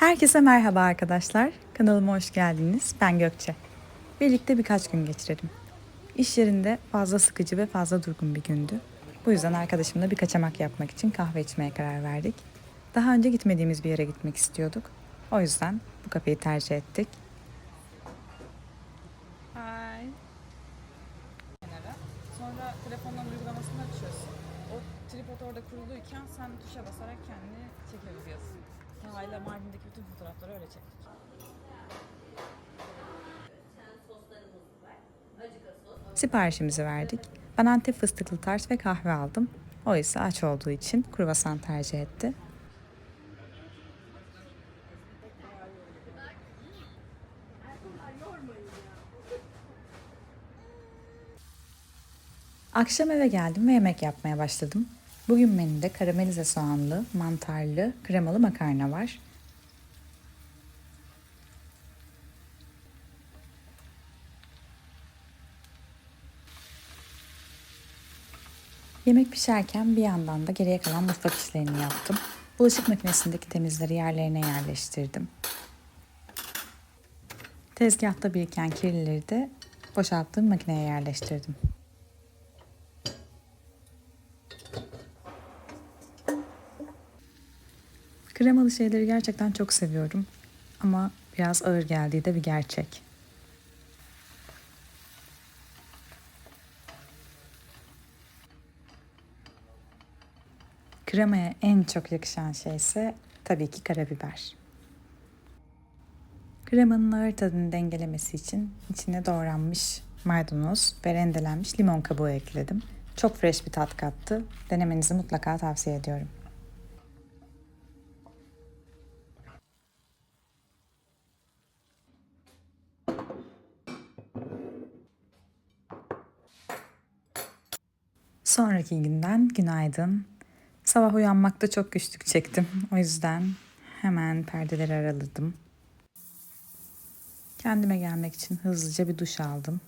Herkese merhaba arkadaşlar. Kanalıma hoş geldiniz. Ben Gökçe. Birlikte birkaç gün geçirelim. İş yerinde fazla sıkıcı ve fazla durgun bir gündü. Bu yüzden arkadaşımla bir kaçamak yapmak için kahve içmeye karar verdik. Daha önce gitmediğimiz bir yere gitmek istiyorduk. O yüzden bu kafeyi tercih ettik. Hi. Sonra telefondan uygulamasını açıyorsun. O tripod orada kuruluyken sen tuşa basarak kendini çekebiliyorsun. Taha ile Mardin'deki bütün fotoğrafları öyle çektik. Siparişimizi verdik. Ben Antep fıstıklı tart ve kahve aldım. O ise aç olduğu için kruvasan tercih etti. Akşam eve geldim ve yemek yapmaya başladım. Bugün menüde karamelize soğanlı, mantarlı, kremalı makarna var. Yemek pişerken bir yandan da geriye kalan mutfak işlerini yaptım. Bulaşık makinesindeki temizleri yerlerine yerleştirdim. Tezgahta biriken kirlileri de boşalttığım makineye yerleştirdim. Kremalı şeyleri gerçekten çok seviyorum. Ama biraz ağır geldiği de bir gerçek. Kremaya en çok yakışan şey ise tabii ki karabiber. Kremanın ağır tadını dengelemesi için içine doğranmış maydanoz ve rendelenmiş limon kabuğu ekledim. Çok fresh bir tat kattı. Denemenizi mutlaka tavsiye ediyorum. Sonraki günden günaydın. Sabah uyanmakta çok güçlük çektim. O yüzden hemen perdeleri araladım. Kendime gelmek için hızlıca bir duş aldım.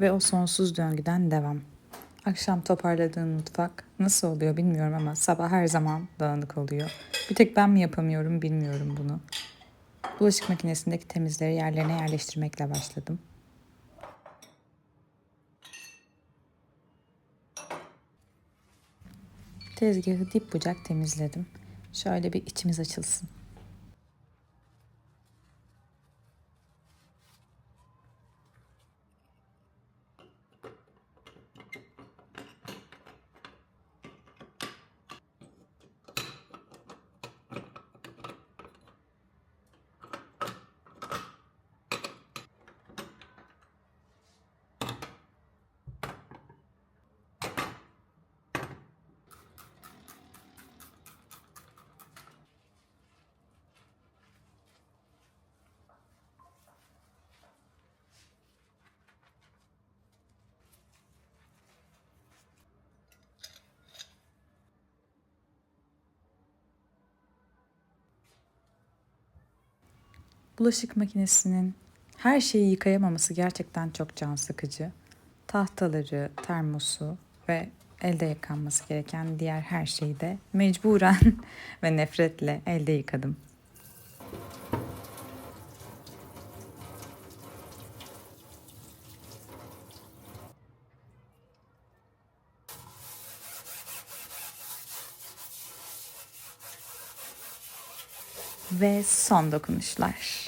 Ve o sonsuz döngüden devam. Akşam toparladığım mutfak nasıl oluyor bilmiyorum ama sabah her zaman dağınık oluyor. Bir tek ben mi yapamıyorum bilmiyorum bunu. Bulaşık makinesindeki temizleri yerlerine yerleştirmekle başladım. Tezgahı dip bucak temizledim. Şöyle bir içimiz açılsın. Bulaşık makinesinin her şeyi yıkayamaması gerçekten çok can sıkıcı. Tahtaları, termosu ve elde yıkanması gereken diğer her şeyi de mecburen ve nefretle elde yıkadım. Ve son dokunuşlar.